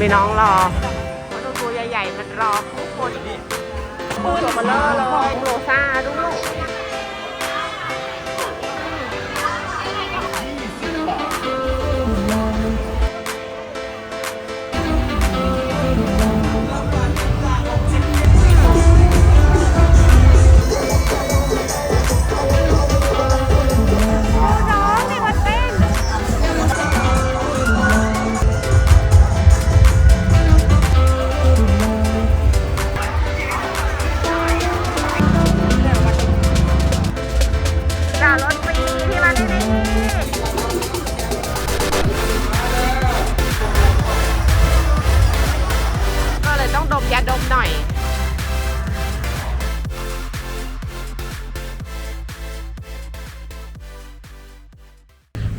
มีน้องรอมาดูตัวใหญ่ๆมันรอทุกคนปูตัวเบลอเลยโรซ่าด้วย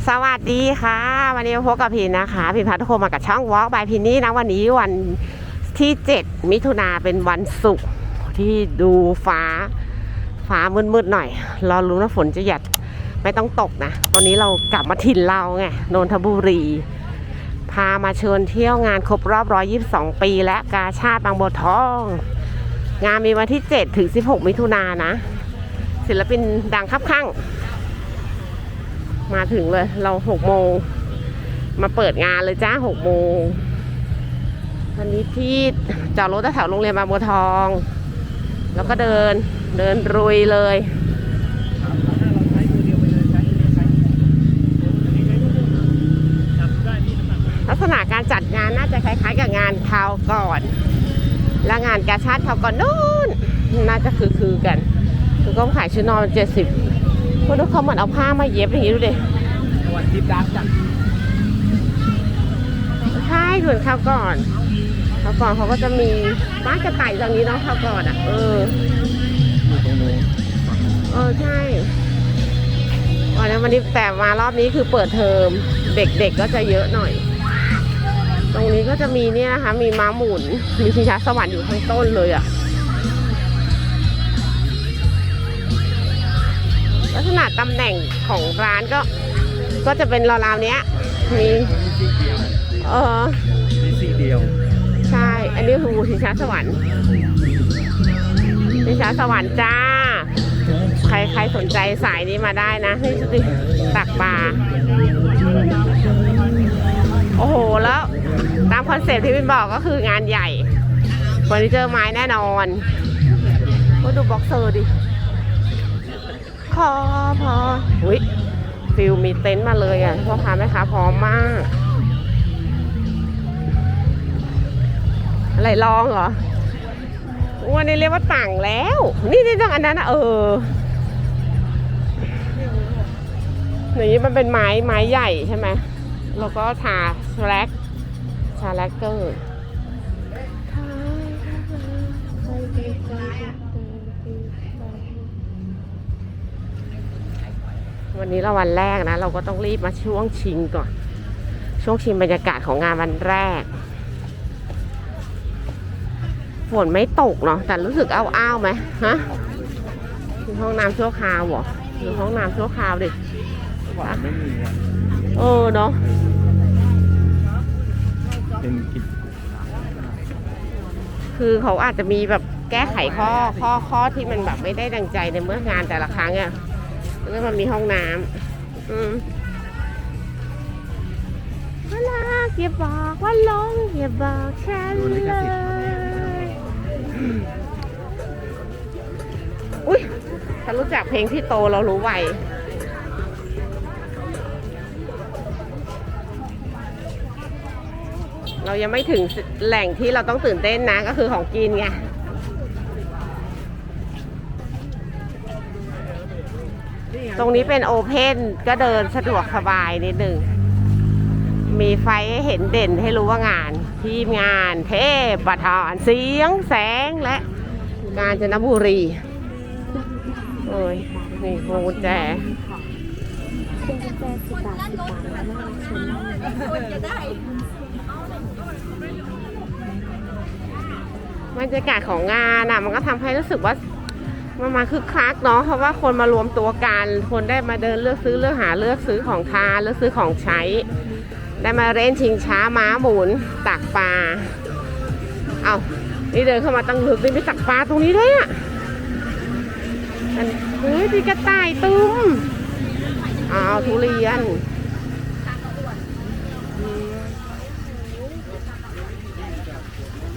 สวัสดีค่ะ วันนี้พบกับพินนะคะ พินพัฒน์โคมากับช่อง Walk by พินนี่นะวันนี้วันที่ 7 มิถุนาเป็นวันศุกร์ที่ดูฟ้าฟ้ามืดๆหน่อย รอรู้นะฝนจะหยัดไม่ต้องตกนะ วันนี้เรากลับมาถิ่นเราไงนนทบุรี พามาเชิญเที่ยวงานครบรอบ 122 ปี และกาชาติบางบัวทอง งานมีวันที่ 7 ถึง 16 มิถุนานนะศิลปินดังคับข้าง มาถึงเลย เรา6โมงมาเปิดงานเลยจ้า6โมงวันนี้ที่จอดรถแถวโรงเรียนบางบัวทอง แล้วก็เดินเดินรุยเลยลักษณะการจัดงานน่าจะคล้ายๆกับงานคราวก่อน และงานกาชาติคราวก่อนนู้นน่าจะคือคือๆกัน คือก็ขายชุดนอนเจ็ดสิบ คุณดูเขาเหมือนเอาผ้ามาเย็บอย่างนี้ดูดิวันทิพย์ดังจัดใช่เหมือนคราวก่อนคราวก่อนเขาก็จะมีบ้านกระต่ายตรงนี้เนาะคราวก่อนอะ เอออยู่ตรงนู้นเออใช่วันนี้วันนี้แต่มารอบนี้คือเปิดเทอมเด็กๆก็จะเยอะหน่อย ตรงนี้ก็จะมีเนี่ยนะคะ มีม้าหมุน มีชิงช้าสวรรค์อยู่ข้างต้นเลยอะ ลักษณะตำแหน่งของร้านก็ ก็จะเป็นราวๆเนี้ย มีมีสีเดียวเออมีสีเดียว ใช่ อันนี้คือชิงช้าสวรรค์ชิงช้าสวรรค์จ้า ใครใครสนใจสายนี้มาได้นะนี่สิตักบาร์โอ้โห แล้ว ตามคอนเซ็ปต์ที่วินบอกก็คืองานใหญ่เฟอร์นิเจอร์ไม้แน่นอนก็ดูบ็อกเซอร์ดิ ขอพออุ้ยฟิลมีเต็นท์มาเลยอะพ่อค้าแม่ค้าพร้อมมาก อะไรลองเหรอวันนี้เรียกว่าต่างแล้ว นี่นี่ต้องอันนั้นนะเอออย่างนี้มันเป็นไม้ไม้ใหญ่ใช่ไหมแล้วก็ทาแร็กทาแร็กเกอร์ วันนี้เราวันแรกนะ เราก็ต้องรีบมาช่วงชิงก่อน ช่วงชิงบรรยากาศของงานวันแรก ฝนไม่ตกเนาะแต่รู้สึกอ้าวๆไหมฮะคือห้องน้ำชั่วคราวเหรอหรือห้องน้ำชั่วคราวดิหวานไม่มีอะเออเนาะเป็นกิจคือเขาอาจจะมีแบบแก้ไขข้อข้อข้อที่มันแบบไม่ได้ดังใจในเมื่องานแต่ละครั้งอะ แล้วก็มันมีห้องน้ำอืมเวลาอย่าบอกว่าลงอย่าบอกฉันเลยอุ้ยถ้ารู้จักเพลงที่โตเรารู้ไวเรายังไม่ถึงแหล่งที่เราต้องตื่นเต้นนะก็คือของกินไง ตรงนี้เป็นโอเพนก็เดินสะดวกสบายนิดหนึ่ง มีไฟให้เห็นเด่นให้รู้ว่างาน ทีมงานเทพประธานเสียงแสงและกาญจนบุรี โอ้ย นี่พวงกุญแจเป็นกุญแจสิบบาทสิบบาทแล้วน่ารักชมบรรยากาศของงานอะ มันก็ทำให้รู้สึกว่า มันมาคึกคักเนาะเพราะว่าคนมารวมตัวกัน คนได้มาเดินเลือกซื้อเลือกหาเลือกซื้อของทานเลือกซื้อของใช้ ได้มาเล่นชิงช้าม้าหมุนตักปลาเอานี่เดินเข้ามาตั้งลึกนี่ไปตักปลาตรงนี้ด้วยอะอันเฮ้ยมีกระต่ายตุ้มอ้าวทุเรียน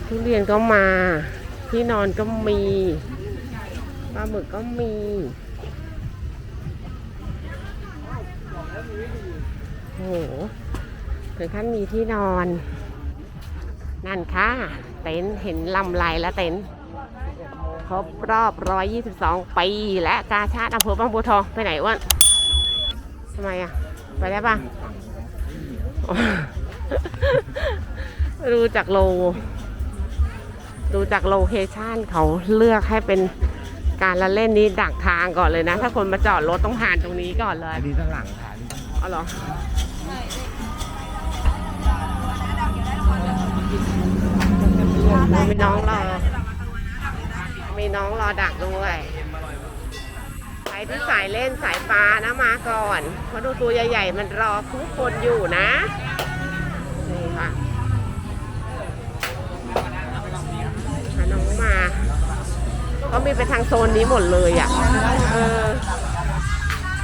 ทุเรียนก็มา ที่นอนก็มี ปลาหมึกก็มีโอ้โหถึงขั้นมีที่นอน นั่นค่ะ เต็นเห็นลำไรแล้วเต็นครบรอบ 122 ปี และกาชาติอำเภอบางบัวทอง ไปไหนวะทำไมอะ ไปได้ปะดูจากโล ดูจากโลเคชั่นเขาเลือกให้เป็น การละเล่นนี้ดักทางก่อนเลยนะ ถ้าคนมาจอดรถต้องผ่านตรงนี้ก่อนเลยอันนี้ตั้งหลังค่ะอ๋อเหรอมีน้องรอ มีน้องรอดักด้วยใครที่สายเล่นสายปลานะมาก่อน เพราะดูตัวใหญ่ๆมันรอทุกคนอยู่นะ นี่ค่ะ เขามีไปทางโซนนี้หมดเลยอะเออ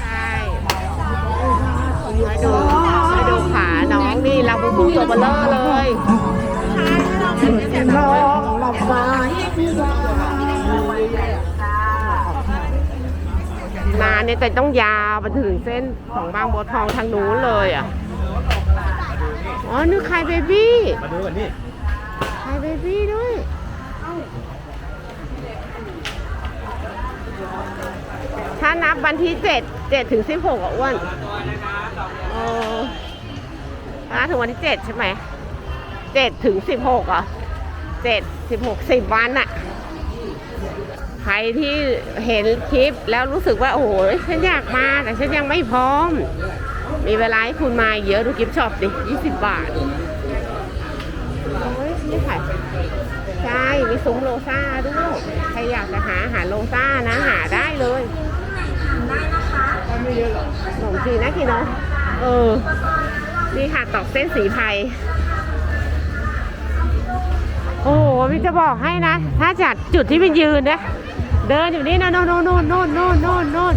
ใช่ให้ดูให้ดูขาน้องนี่เราบูบูตัวเบลเลอร์เลยน้องหลับสายมาเนี่ยแต่ต้องยาวไปถึงเส้นของบางบัวทองทางนู้นเลยอะ อ๋อนึกใครเบบี้ มาดูกันนี่ใครเบบี้ด้วย ถ้านับวันที่เจ็ดเจ็ดถึงสิบหกอะอ้วนเออถ้าถึงวันที่เจ็ดใช่ไหมเจ็ดถึงสิบหกอะเจ็ดสิบหกสิบวันอะใครที่เห็นคลิปแล้วรู้สึกว่าโอ้โหฉันอยากมาแต่ฉันยังไม่พร้อม มีเวลาให้คุณมาเยอะดูกิฟช็อปดิยี่สิบบาท โอ้ยนี่ค่ะใช่มีซุ้มโลซ่าด้วย ใครอยากจะหาอาหารโลซ่านะหาได้เลย ขนมจีนนะกินเนาะเออ นี่ค่ะตอกเส้นสีไพรโอ้โหพี่จะบอกให้นะ ถ้าจัดจุดที่เป็นยืนนะ เดินอยู่นี่นะโน่นโน่นโน่นโน่นโน่นโน่นโน่น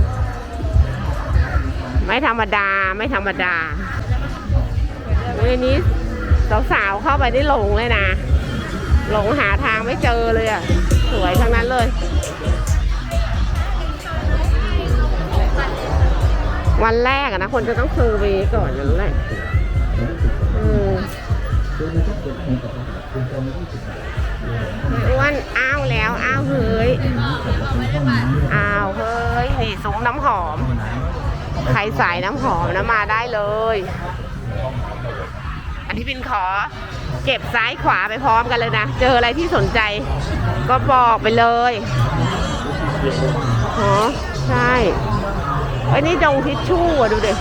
ไม่ธรรมดาไม่ธรรมดาเวันนี้สาวๆเข้าไปได้หลงเลยนะ หลงหาทางไม่เจอเลยอะ สวยทั้งนั้นเลย วันแรกอะนะ คนจะต้องเซอร์เวย์ก่อนอย่างนั้นแหละเอออ้วนอ้าวแล้ว อ้าวเฮ้ย อ้าวเฮ้ยนี่ซุ้มน้ำหอม ใครสายน้ำหอมนะมาได้เลย อันที่เป็นขอ เก็บซ้ายขวาไปพร้อมกันเลยนะ เจออะไรที่สนใจ ก็บอกไปเลยอ๋อใช่ อ้ยนี่ดงทิชชู่อะดูดิ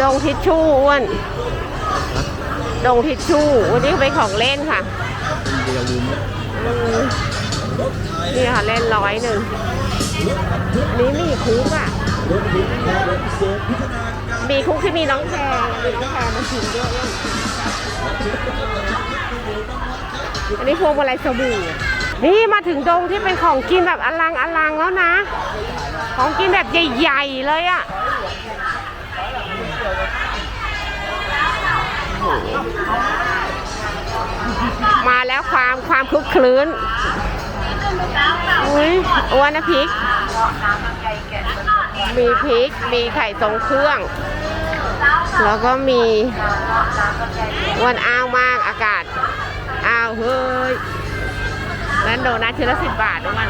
ดงทิชชู่อ้วนดงทิชชู่วันนี้เป็นของเล่นค่ะเดียวลืมอืมนี่ค่ะเล่นร้อยหนึ่งอันนี้มีคุกอะ มีคุกที่มีน้องแพรมีน้องแพรมาชิมด้วยเนี่ยอันนี้พวงมาลัยสบู่ นี่มาถึงดงที่เป็นของกินแบบอลังอลังแล้วนะ ของกินแบบใหญ่ๆเลยอะ่ะมาแล้วความความคลุกคลื้นอุ้ยอ้วนนะพริก มีพริก มีไข่ทรงเครื่อง แล้วก็มีอ้วนอ้าวมากอากาศ อ้าวเฮ้ย นั่นโดนัทชิ้นละสิบบาทด้วยมัน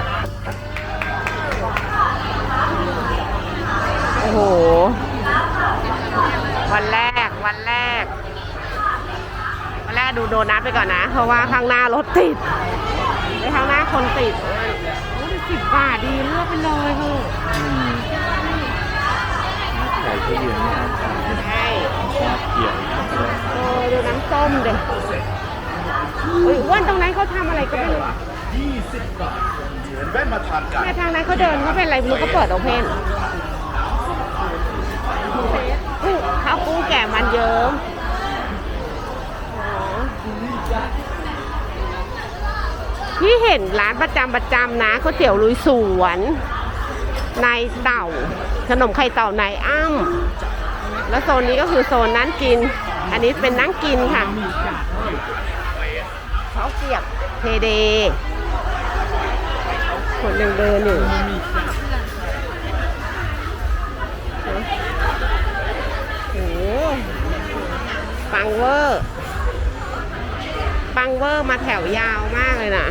โอ้โห วันแรกวันแรก วันแรกดูโดนัทไปก่อนนะ เพราะว่าข้างหน้ารถติดในข้างหน้าคนติดโอ้สิบบาทดีเลือกไปเลยเถอะใส่ทุเรียนนะครับใช่เกี่ยวโอ้ดูน้ำส้มเด็เฮ้ยอ้วนตรงนั้นเขาทำอะไรก็ไม่รู้ 20 บาทเหมือนแวะมาทานกัน แม่ทางนั้นเขาเดินเขาเป็นอะไรรู้เขาเปิดโอเพนข้าวปูแก่มันเยิ้มนี่เห็นร้านประจำประจำนะก๋วยเตี๋ยวลุยสวนนายเต่า ขนมไข่เต่านายอ้ำ แล้วโซนนี้ก็คือโซนนั่นกิน อันนี้เป็นนั่งกินค่ะเขาเกียบเทเด คนหนึ่งเดินอยู่โอ้โหปังเวอร์ ปังเวอร์มาแถวยาวมากเลยนะ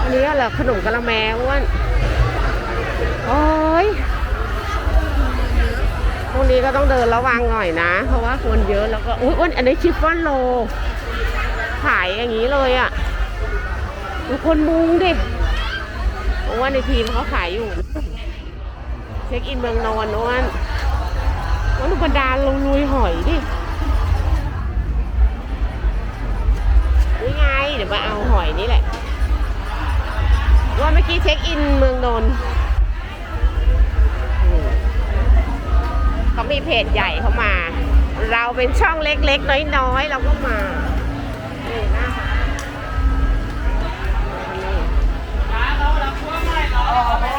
อันนี้เหรอขนมกะละแมอ้วนโอ้ยพวกนี้ก็ต้องเดินระวังหน่อยนะ เพราะว่าคนเยอะแล้วก็อุ้ยอ้นอันนี้ชิฟฟ่อนโล ขายอย่างนี้เลยอะ่ะดูคนมุงดิ ว่าในทีมเขาขายอยู่ เช็คอินเมืองนอนอ้วนอ้วนดูบรรดาลงลุยหอยดินี่ไง เดี๋ยวมาเอาหอยนี่แหละ ว่าเมื่อกี้เช็คอินเมืองนนท์อืมเขามีเพจใหญ่เขามา เราเป็นช่องเล็กๆ น้อยๆ เราก็มา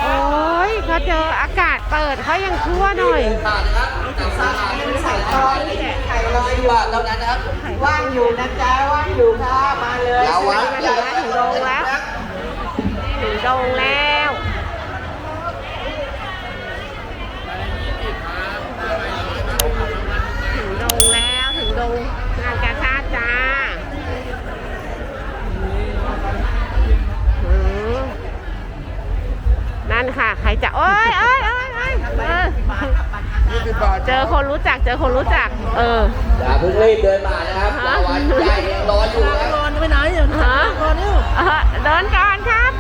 โอ้ยเขาเจออากาศเปิดเขายังชั่วหน่อย บาทนะครับจากสาขาที่ใส่ทองไข่ลอยบาทเท่านั้นนะครับว่างอยู่นะจ๊ะว่างอยู่ค่ะมาเลยอย่าวัดถึงแล้ว ถึงโรงแล้ว ถึงโดงแล้วถึงโดงแล้วถึงโดง นั่นค่ะ ใครจะโอ้ยเอ้ยเอ้ยเอ้ยเออเจอคนรู้จักเจอคนรู้จัก เออ อย่าเพิ่งรีบเดินมานะครับรอวันใหญ่ยังรออยู่นะก่อนไปไหนอยู่ฮะเออเดินก่อนครับ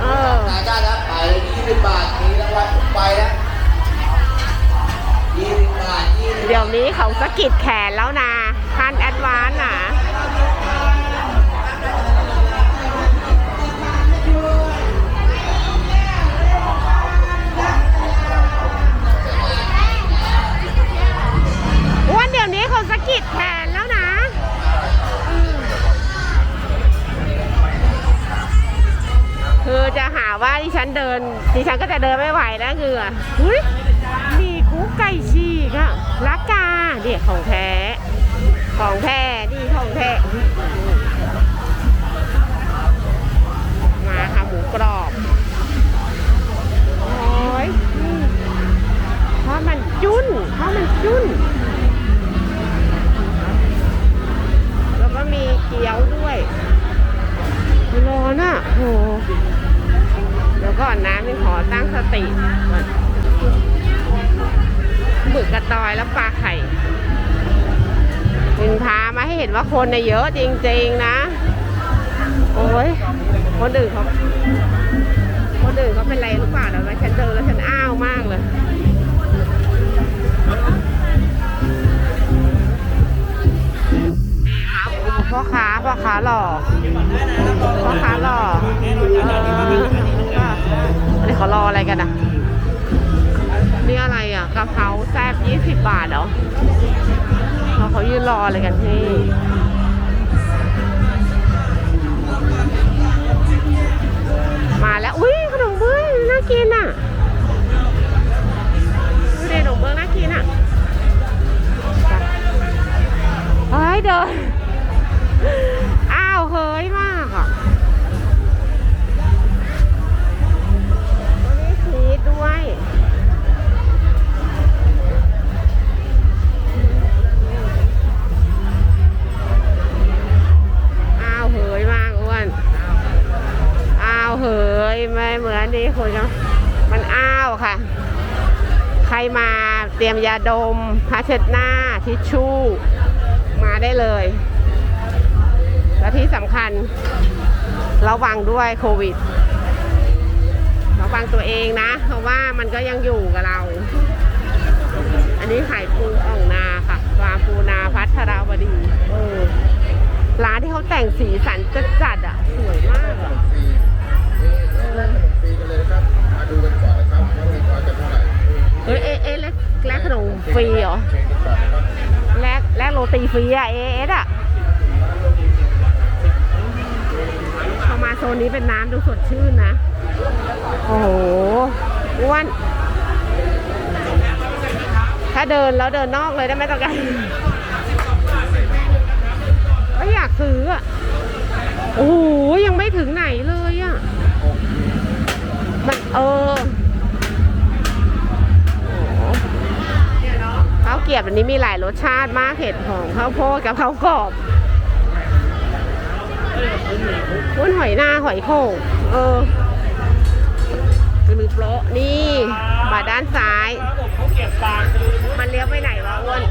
เออ สายการครับไปเลย20บาทมีรางวัลผมไปนะ20บาท20เดี๋ยวนี้เขาสะกิดแขนแล้วนะพันแอดวานซ์นะ นไม่ไหวแล้วคือเฮ้ยมีคุกไก่ฉีกอะลักกาเนี่ยของแท้ ของแท้นี่ของแท้ มาค่ะหมูกรอบโอ้ยเพราะมันจุ้นเพราะมันจุ้น แล้วก็มีเกี๊ยวด้วยร้อนอะโห ก่อนนะไม่ขอตั้งสติก่อนหมึกกระตอยแล้วปลาไข่ถึงพามาให้เห็นว่าคนน่ะเยอะจริงๆนะ โอ้ยคนอื่นเขาคนอื่นเขาเป็นไรหรือเปล่าเดี๋ยวนะฉันเดินแล้วฉันอ้าวมากเลยพ่อค้าพ่อค้าหล่อพ่อค้าหล่อเออ นนี้เขารออะไรกันอะ นี่อะไรอะกะเพราแซ่บยี่สิบบาทเหรอเขาเขายืนรออะไรกันที่นี่มาแล้ว อุ้ยขนมเบื้องน่ากินอะดูดิขนมเบื้องน่ากินอะเฮ้ยเดิน เตรียมยาดมผ้าเช็ดหน้าทิชชู่ มาได้เลย และที่สำคัญ ระวังด้วยโควิด ระวังตัวเองนะ เพราะว่ามันก็ยังอยู่กับเรา อันนี้ขายปูอ่องนาค่ะฟาร์มปูนาพัทราวดีเออร้านที่เขาแต่งสีสันจัดจัดๆอะ สวยมากอะเอ้ยเอ๊ะเอ๊ะแลก แลกขนมฟรีเหรอแลกแลกโรตีฟรีอะเอเอสอะพอมาโซนนี้เป็นน้ำดูสดชื่นนะ โอ้โหอ้วนถ้าเดินแล้วเดินนอกเลยได้ไหมตะกันก็อยากซื้ออะโอ้โหยังไม่ถึงไหนเลยอะมันเออ เกียบอันนี้มีหลายรสชาติมากเห็ดหอมข้าวโพดกับข้าวกรอบวุ้นหอยหน้าหอยโขงเออมือโปรนี่บาด้านซ้าย มันเลี้ยวไปไหนวะอ้วน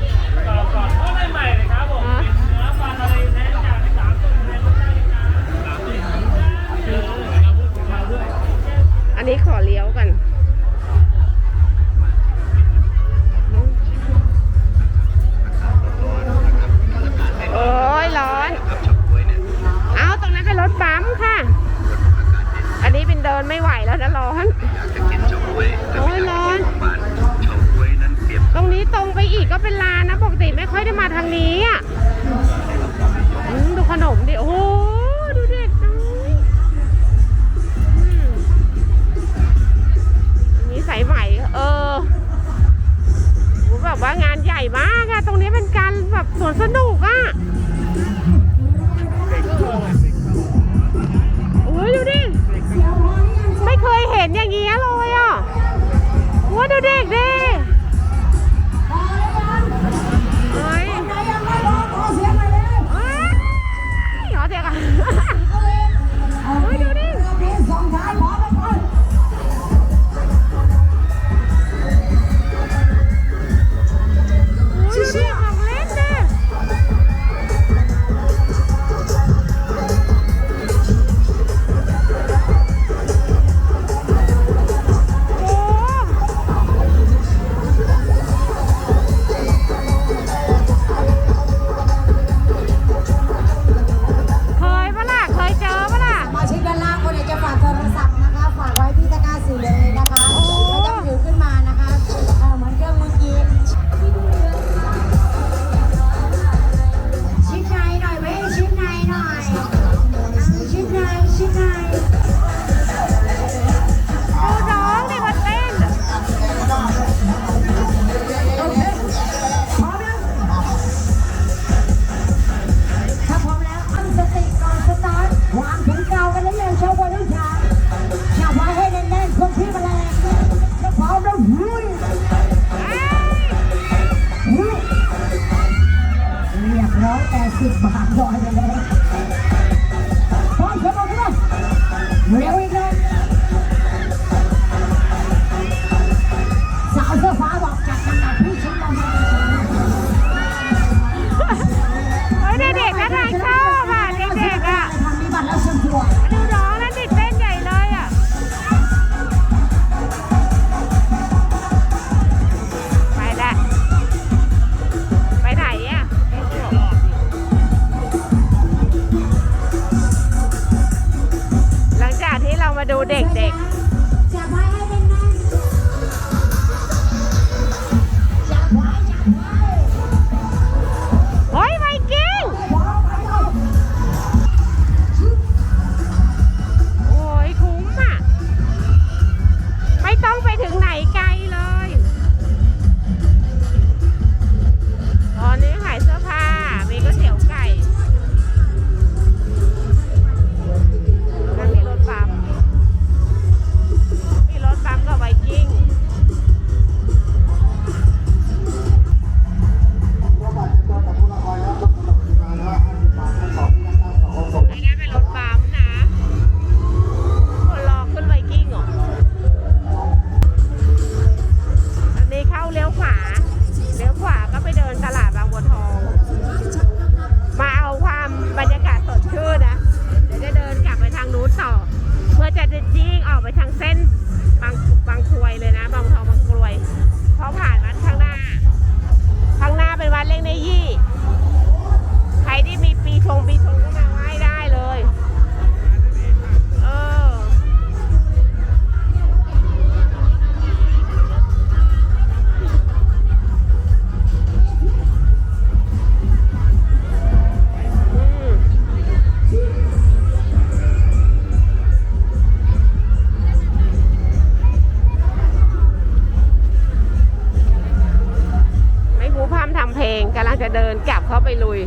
จะเดินกลับเข้าไปลุย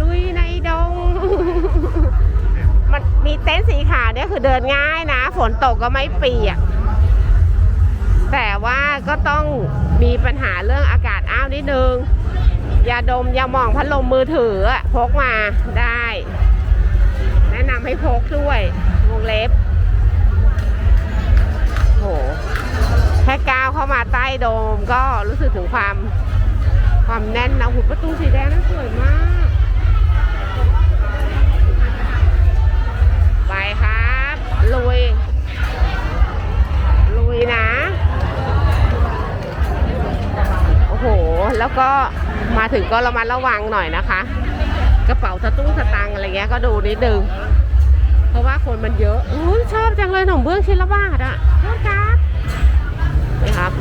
ลุยในดง มันมีเต็นท์สีขาวเนี่ยคือเดินง่ายนะ ฝนตกก็ไม่เปียก แต่ว่าก็ต้องมีปัญหาเรื่องอากาศอ้าวนิดนึงยาดมยามองพัดลมมือถือพกมาได้ แนะนำให้พกด้วยวงเล็บโหแค่ก้าวเข้ามาใต้โดมก็รู้สึกถึงความ ความแน่นนะหุบประตูสีแดงนั่นสวยมาก ไปครับลุยลุยนะ โอ้โห แล้วก็มาถึงก็ระมัดระวังหน่อยนะคะ กระเป๋าสตุ้งสตังอะไรเงี้ยก็ดูนิดนึง เพราะว่าคนมันเยอะอุ้ยชอบจังเลยขนมเบื้องชิ้นละบาทอะโทษครับนี่ครับ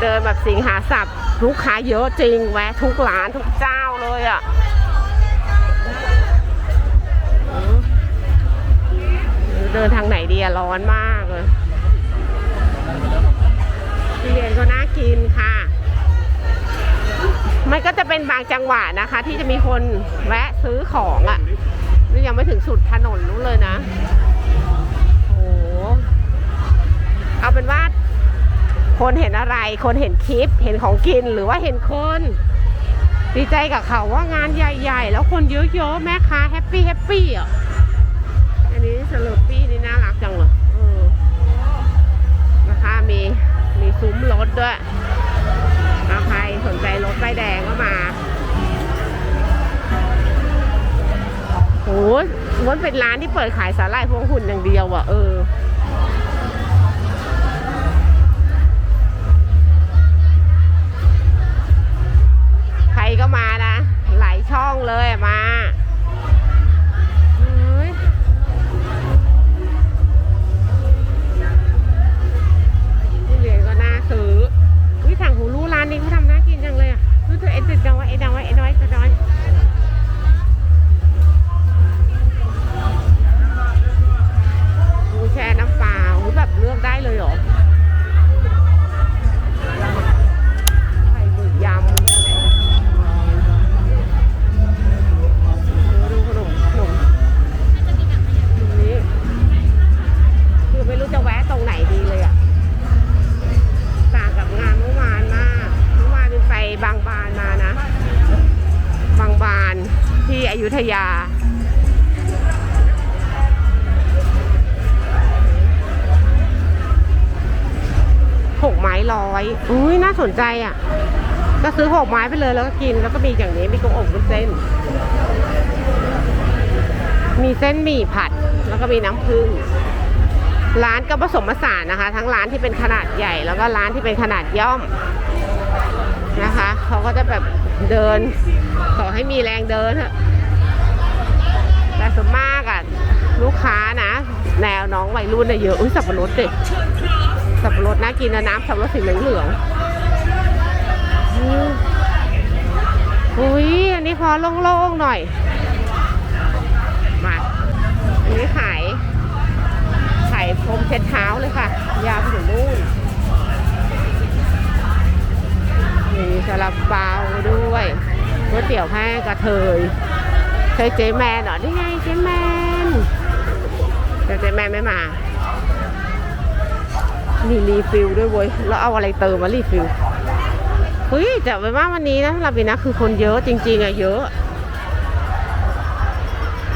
เดินแบบสิงหาสับลูกค้าเยอะจริงแวะทุกร้านทุกเจ้าเลยอะอืมเดินทางไหนดีอะร้อนมากเลยทุเรียนก็น่ากินค่ะ มันก็จะเป็นบางจังหวะนะคะ ที่จะมีคนแวะซื้อของอะ่ะนี่ยังไม่ถึงสุดถนนนู้นเลยนะ โอ้โหเอาเป็นว่า คนเห็นอะไร คนเห็นคลิป เห็นของกินหรือว่าเห็นคน ดีใจกับเขาว่างานใหญ่ๆ แล้วคนเยอะๆ แม่ค้าแฮปปี้แฮปปี้อะ อันนี้สลบปี้นี่น่ารักจังเลยเอนะคะมีมีซุ้มรถด้วยเอาใครสนใจรถป้ายแดงก็มาโอ้ยมันเป็นร้านที่เปิดขายสาหร่ายพวงหุ่นอย่างเดียวอะเออ เลยมาเฮ้ยทุเรียนก็น่าซื้ออุ้ยสั่งหูรู้ร้านนี้เขาทำน่ากินจังเลยอะดูตัวเอ็ดดน้อยเอ็ดน้อยเอ็ดน้อยเอ็ดน้อย สนใจอะ ก็ซื้อหกไม้ไปเลยแล้วก็กินแล้วก็มีอย่างนี้มีกงอบวุ้นเส้น มีเส้นหมี่ผัดแล้วก็มีน้ำผึ้งร้านก็ผสมผสานนะคะ ทั้งร้านที่เป็นขนาดใหญ่ แล้วก็ร้านที่เป็นขนาดย่อมนะคะเขาก็จะแบบเดิน ขอให้มีแรงเดินแต่ส่วนมากอะลูกค้านะ แนวน้องวัยรุ่นน่ะเยอะอุ้ยสับปะรดดิสับปะรดน่ากินนะน้ำสับปะรดสีเหลืองๆอืม อุ้ยอันนี้พอโล่งๆหน่อย มา อันนี้ขายขายพรมเช็ดเท้าเลยค่ะ ยาวไปถึงนู่นมีซาลาเปาด้วยก๋วยเตี๋ยวแห้งกระเทยเคยเจ๊แมนเหรอนี่ไงเจ๊แมนแต่เจ๊แมนไม่มามีรีฟิลด้วยเว้ย แล้วเอาอะไรเติมมารีฟิล เฮ้ยแต่ไปว่าวันนี้นะลาบินะคือคนเยอะจริง ๆอะเยอะ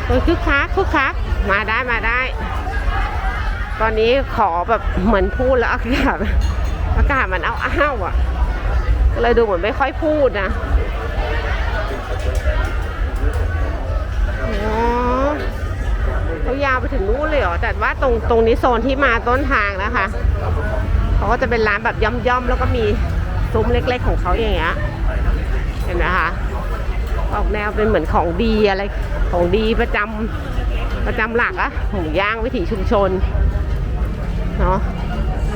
คนคึกคักคึกคักมาได้มาได้ ตอนนี้ขอแบบเหมือนพูดแล้วอากาศอากาศมันเอาอ้าวอะก็เลยดูเหมือนไม่ค่อยพูดนะอ๋อเขายาวไปถึงนู้นเลยเหรอ แต่ว่าตรงตรงนี้โซนที่มาต้นทางนะคะ เขาก็จะเป็นร้านแบบย่อมๆ แล้วก็มี ซุ้มเล็ก ๆ ของเขาอย่างเงี้ยเห็นไหมคะออกแนวเป็นเหมือนของดีอะไร ของดีประจำประจำหลักอะหมูย่างวิถีชุมชนเนาะ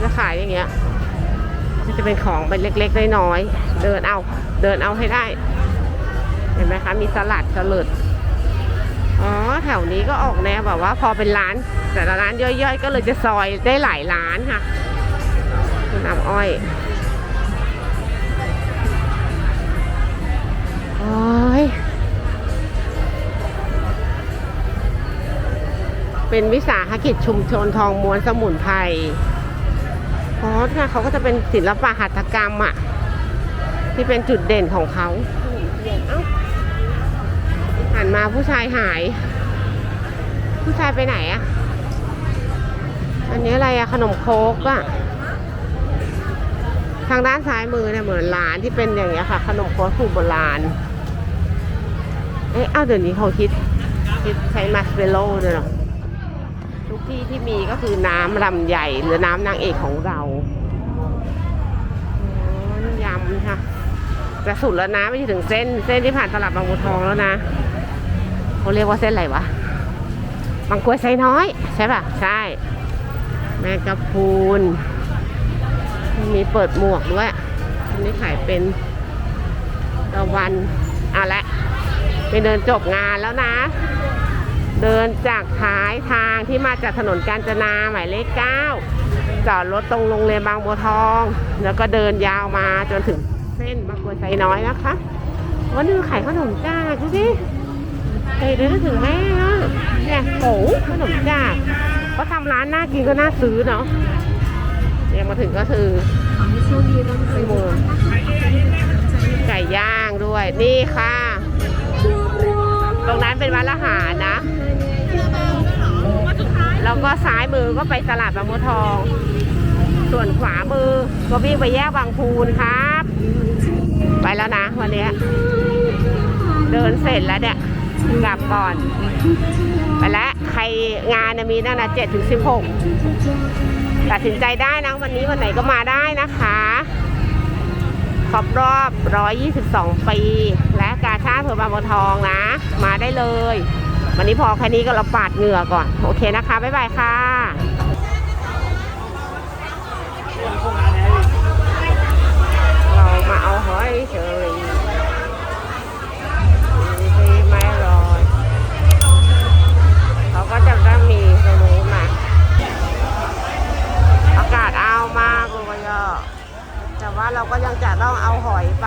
จะขายอย่างเงี้ยมันจะเป็นของเป็นเล็กๆน้อยๆเดินเอา เดินเอาให้ได้ เห็นไหมคะ มีสลัดสลัดอ๋อแถวนี้ก็ออกแนวแบบว่าพอเป็นร้าน แต่ละร้านย่อยๆ ก็เลยจะซอยได้หลายร้านค่ะคุณน้ำอ้อย เป็นวิสาหกิจชุมชนทองม้วนสมุนไพรอ๋อเนี่ยเขาก็จะเป็นศิลปะหัตถกรรมอะ ที่เป็นจุดเด่นของเขาอ้าหันมาผู้ชายหาย ผู้ชายไปไหนอะอันนี้อะไรอะขนมโคกอะทางด้านซ้ายมือเนี่ยเหมือนร้านที่เป็นอย่างเงี้ยค่ะ ขนมโคกสูตรโบราณ เอ๊ะอ้าวเดี๋ยวนี้เขาคิดคิดใช้มัสเปโร่ด้วยเหรอทุกที่ที่มีก็คือน้ำลำใหญ่หรือน้ำนางเอกของเราอยำค่ะแต่สุดแล้วนะไม่ถึงเส้น เส้นที่ผ่านตลาดบางบัวทองแล้วนะเขาเรียกว่าเส้นอะไรวะบางกรวยไซน้อย ใช่ป่ะ ใช่ แมงกะพูน มีเปิดหมวกด้วยอันนี้ขายเป็นตะวันอะและ ไปเดินจบงานแล้วนะ เดินจากท้ายทางที่มาจากถนนกาญจนาหมายเลข9จอดรถตรงโรงเรียนบางบัวทอง แล้วก็เดินยาวมาจนถึงเส้นบางกรวยไซน้อยนะคะวันนี้ขายขนมจ้าดูสิเคยเดินถึงแม่อะเนี่ยโหขนมจ้าเขาทำร้านน่ากินก็น่าซื้อเนาะเนี่ยมาถึงก็คือไม่มัวไก่ย่างด้วยนี่ค่ะ ตรงนั้นเป็นวัดละหารนะ แล้วก็ซ้ายมือก็ไปตลาดบางบัวทอง ส่วนขวามือก็วิ่งไปแยกบางพูนครับ ไปแล้วนะวันนี้ เดินเสร็จแล้วเนี่ยกลับก่อน ไปแล้วใครงานเนี่ยมีนั่นนะเจ็ดถึงสิบหกตัดสินใจได้นะวันนี้วันไหนก็มาได้นะคะ รบรอบ 122 ปี และกาชาดอำเภอบางบัวทองนะ มาได้เลย วันนี้พอแค่นี้ก็เราปาดเหงื่อก่อน โอเคนะคะ บ๊ายบายค่ะเรามาเอาหอยเฉย ว่าเราก็ยังจะต้องเอาหอยไป